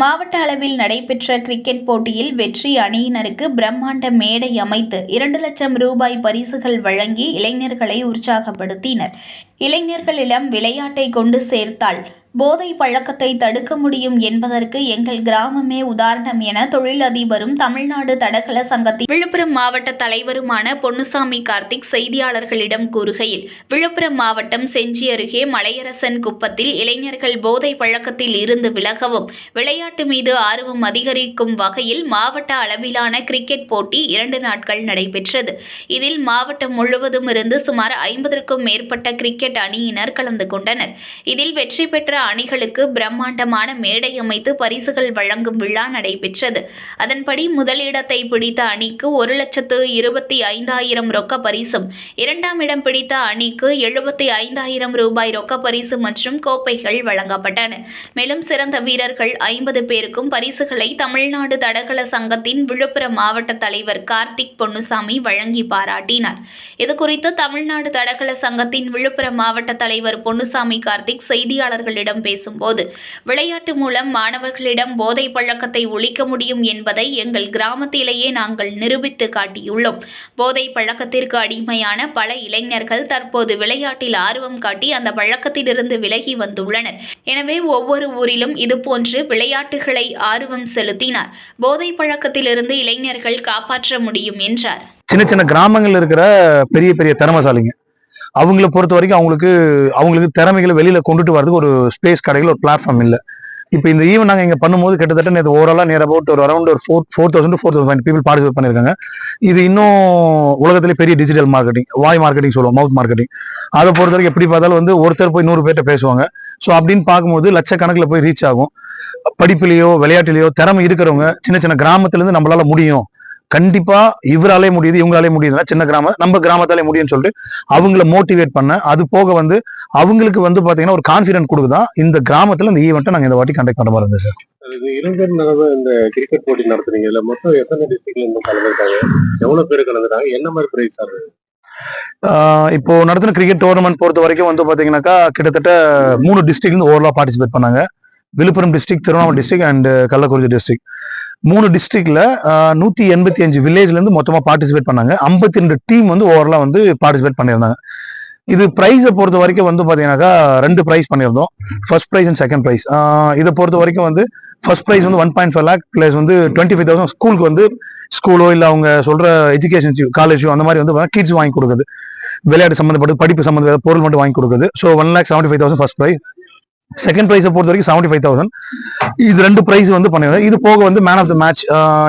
மாவட்ட அளவில் நடைபெற்ற கிரிக்கெட் போட்டியில் வெற்றி அணியினருக்கு பிரம்மாண்ட மேடை அமைத்து இரண்டு லட்சம் ரூபாய் பரிசுகள் வழங்கி இளைஞர்களை உற்சாகப்படுத்தினர். இளைஞர்களிடம் விளையாட்டை கொண்டு சேர்த்தால் போதை பழக்கத்தை தடுக்க முடியும் என்பதற்கு எங்கள் கிராமமே உதாரணம் என தொழிலதிபரும் தமிழ்நாடு தடகள சங்கத்தின் விழுப்புரம் மாவட்ட தலைவருமான பொன்னுசாமி கார்த்திக் செய்தியாளர்களிடம் கூறுகையில் விழுப்புரம் மாவட்டம் செஞ்சி அருகே மலையரசன் குப்பத்தில் இளைஞர்கள் போதை பழக்கத்தில் இருந்து விலகவும் விளையாட்டு மீது ஆர்வம் அதிகரிக்கும் வகையில் மாவட்ட அளவிலான கிரிக்கெட் போட்டி இரண்டு நாட்கள் நடைபெற்றது. இதில் மாவட்டம் முழுவதும் இருந்து சுமார் ஐம்பதற்கும் மேற்பட்ட கிரிக்கெட் அணியினர் கலந்து கொண்டனர். இதில் வெற்றி பெற்ற அணிகளுக்கு பிரம்மாண்டமான மேடை அமைத்து பரிசுகள் வழங்கும் விழா நடைபெற்றது. அதன்படி முதலிடத்தை பிடித்த அணிக்கு ஒரு லட்சத்து இருபத்தி ஐந்தாயிரம் ரொக்க பரிசும் இரண்டாம் இடம் பிடித்த அணிக்கு எழுபத்தி ஐந்தாயிரம் ரூபாய் ரொக்க பரிசு மற்றும் கோப்பைகள் வழங்கப்பட்டன. மேலும் சிறந்த வீரர்கள் ஐம்பது பேருக்கும் பரிசுகளை தமிழ்நாடு தடகள சங்கத்தின் விழுப்புரம் மாவட்ட தலைவர் கார்த்திக் பொன்னுசாமி வழங்கி பாராட்டினார். இதுகுறித்து தமிழ்நாடு தடகள சங்கத்தின் விழுப்புரம் மாவட்ட தலைவர் பொன்னுசாமி கார்த்திக் செய்தியாளர்களிடம் பேசும்போது விளையாட்டு மூலம் மாணவர்களிடம் போதை பழக்கத்தை ஒழிக்க முடியும் என்பதை எங்கள் கிராமத்திலேயே நாங்கள் நிரூபித்து காட்டியுள்ளோம். போதை பழக்கத்திற்கு அடிமையான பல இளைஞர்கள் தற்போது விளையாட்டில் ஆர்வம் காட்டி அந்த பழக்கத்திலிருந்து விலகி வந்துள்ளனர். எனவே ஒவ்வொரு ஊரிலும் இதுபோன்று விளையாட்டுகளை ஆர்வம் செலுத்தினார். போதை பழக்கத்திலிருந்து இளைஞர்கள் காப்பாற்ற முடியும் என்றார். சின்ன சின்ன கிராமங்கள் இருக்கிற பெரிய பெரிய திறமசாலிங்க. அவங்கள பொறுத்த வரைக்கும் அவங்களுக்கு அவங்களுக்கு திறமைகளை வெளியில கொண்டுட்டு வரதுக்கு ஒரு ஸ்பேஸ் கடையில் ஒரு பிளாட்ஃபார்ம் இல்லை. இப்போ இந்த ஈவன் நாங்கள் இங்கே பண்ணும்போது கிட்டத்தட்ட நேற்று ஓவராலாக நேர் அபவுட் ஒரு அரௌண்ட் ஒரு four four thousand four thousand people participate பண்ணியிருக்காங்க. இது இன்னும் உலகத்திலே பெரிய டிஜிட்டல் மார்க்கெட்டிங் வாய் மார்க்கெட்டிங் சொல்லுவோம் மவுத் மார்க்கெட்டிங் அதை பொறுத்த வரைக்கும் எப்படி பார்த்தாலும் வந்து ஒருத்தர் போய் நூறு பேர்ட்ட பேசுவாங்க. ஸோ அப்படின்னு பார்க்கும்போது லட்சக்கணக்கில் போய் ரீச் ஆகும். படிப்புலையோ விளையாட்டுலையோ திறமை இருக்கிறவங்க சின்ன சின்ன கிராமத்துலேருந்து நம்மளால முடியும். கண்டிப்பா இவராலே முடியுது இவங்களாலே முடியுதுன்னா சின்ன கிராமம் நம்ம கிராமத்தாலே முடியும்னு சொல்லிட்டு அவங்கள மோட்டிவேட் பண்ண அது போக வந்து அவங்களுக்கு வந்து பாத்தீங்கன்னா ஒரு கான்ஃபிடன்ட் கொடுக்குதான் இந்த கிராமத்துல இந்த ஈவெண்ட்டை நாங்க இந்த வாட்டி கண்டக்ட் பண்ண மாதிரி இருந்தது சார் இளைஞர் இந்த கிரிக்கெட் போட்டி நடத்துறீங்க இதுல மொத்தம் எத்தனை டிஸ்ட்ரிக்ட்ல இருந்து கலந்துருக்காங்க எவ்வளவு பேர் கலந்துருக்காங்க என்ன மாதிரி பிரைஸ் ஆஹ் இப்போ நடத்தின கிரிக்கெட் டோர்னமெண்ட் பொறுத்த வரைக்கும் வந்து பாத்தீங்கன்னாக்கா கிட்டத்தட்ட மூணு டிஸ்ட்ரிக்ட் இருந்து ஓவரலா பார்ட்டிசிபேட் பண்ணாங்க. Viluppuram district Tiruvannamalai district and Kallakurichi district மூணு டிஸ்ட்ரிக்ட்ல நூத்தி எண்பத்தி அஞ்சு வில்லேஜ்லேருந்து மொத்தமாக பார்ட்டிசிபேட் பண்ணாங்க. ஐம்பத்தி ரெண்டு டீம் வந்து ஓவரலாக வந்து பார்ட்டிசிபேட் பண்ணியிருந்தாங்க. இது ப்ரைஸை பொறுத்த வரைக்கும் வந்து பார்த்தீங்கன்னாக்கா ரெண்டு ப்ரைஸ் பண்ணியிருந்தோம். First prize and second prize இதை பொறுத்த வரைக்கும் வந்து ஃபர்ஸ்ட் ப்ரைஸ் வந்து one point five lakh plus வந்து டுவெண்ட்டி ஃபைவ் தௌசண்ட் ஸ்கூலுக்கு வந்து ஸ்கூலோ இல்லை அவங்க சொல்ற எஜுகேஷன் காலேஜோ அந்த மாதிரி வந்து கிட்ஸ் வாங்கி கொடுக்குது. விளையாட்டு சம்மந்தப்பட்டு படிப்பு சம்மந்தப்பட்ட பொருள் மட்டும் வாங்கி கொடுக்குது. So one lakh seventy five thousand first prize second ப்ரைஸை பொறுத்த வரைக்கும் செவன்டி ஃபைவ் தௌசண்ட் இது ரெண்டு ப்ரைஸ் வந்து பண்ணிடுறேன் இது போக வந்து மேன் ஆஃப் த மேட்ச்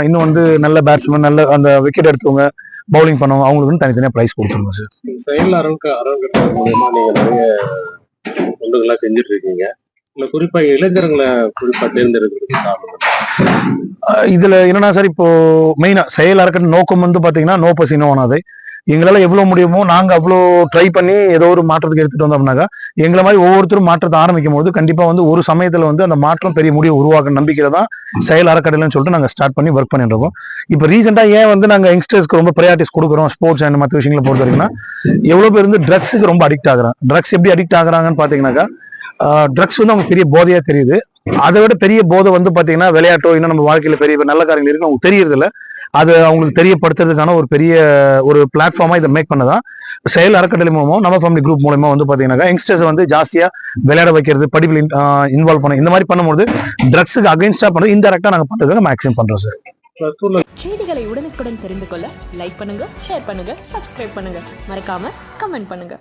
இன்னும் வந்து நல்ல பேட்ஸ்மேன் நல்ல அந்த விக்கெட் எடுத்தவங்க பவுலிங் பண்ணவங்க அவங்களுக்கு வந்து தனித்தனியாக ப்ரைஸ் கொடுத்துருவோம் சார் செயல் அரங்க அரங்கத்தின் மூலயமா நீங்க நிறைய தொண்டுகளா செஞ்சுட்டு இருக்கீங்க இல்ல குறிப்பா இளைஞர்களை குறிப்பா தேர்ந்தெடுக்கிறதுக்கு காரணம் இதுல என்னன்னா சார் இப்போ மெயினா செயல் அறக்கட்டளை நோக்கம் வந்து பாத்தீங்கன்னா நோ பசி நோ அனாதை எங்களால் எவ்வளோ முடியுமோ நாங்க அவ்வளோ ட்ரை பண்ணி ஏதோ ஒரு மாற்றத்துக்கு எடுத்துகிட்டு வந்தோம்னாக்கா எங்களை மாதிரி ஒவ்வொருத்தரும் மாற்றத்தை ஆரம்பிக்கும் போது கண்டிப்பாக வந்து ஒரு சமயத்தில் வந்து அந்த மாற்றம் பெரிய முடிவு உருவாக்க நம்பிக்கையில் தான் செயல் அறக்கட்டளைன்னு சொல்லிட்டு நாங்கள் ஸ்டார்ட் பண்ணி ஒர்க் பண்ணிட்டு இருக்கோம். இப்போ ரீசெண்டாக ஏன் வந்து நாங்கள் யங்ஸ்டர்ஸ்க்கு ரொம்ப ப்ரையாரிட்டிஸ் கொடுக்குறோம் ஸ்போர்ட்ஸ் அண்ட் மற்ற விஷயங்களை பொறுத்த வரைக்கும்னா எவ்வளவு பேர் வந்து ட்ரக்ஸுக்கு ரொம்ப அடிக்ட் ஆகிறாங்க. ட்ரக்ஸ் எப்படி அடிக்ட் ஆகுறாங்கன்னு பார்த்தீங்கன்னாக்கா ட்ரக்ஸ் வந்து அவங்க பெரிய போதையா தெரியுது. அதை விட பெரிய போதை வந்து பாத்தீங்கன்னா விளையாட்டோ இன்னும் நம்ம வாழ்க்கையில பெரிய நல்ல காரியங்கள் இருக்கு அவங்களுக்கு தெரியறது இல்ல அது அவங்களுக்கு தெரியப்படுத்துறதுக்கான ஒரு பெரிய ஒரு பிளாட்ஃபார்மா இதை மேக் பண்ணதான். செயல் அறக்கட்டளை மூலமா நம்ம ஃபேமிலி குரூப் மூலமா வந்து பாத்தீங்கன்னா யங்ஸ்டர்ஸ் வந்து ஜாஸ்தியா விளையாட வைக்கிறது படிப்பில் இன்வால்வ் பண்ண இந்த மாதிரி பண்ணும்போது ட்ரக்ஸுக்கு அகைன்ஸ்டா பண்றது இன்டெரக்டா நாங்க பண்றதுக்கு மேக்ஸிமம் பண்றோம் சார். செய்திகளை உடனுக்குடன் தெரிந்து கொள்ள லைக் பண்ணுங்க ஷேர் பண்ணுங்க சப்ஸ்கிரைப் பண்ணுங்க. மறக்காம கமெண்ட் பண்ணுங்க.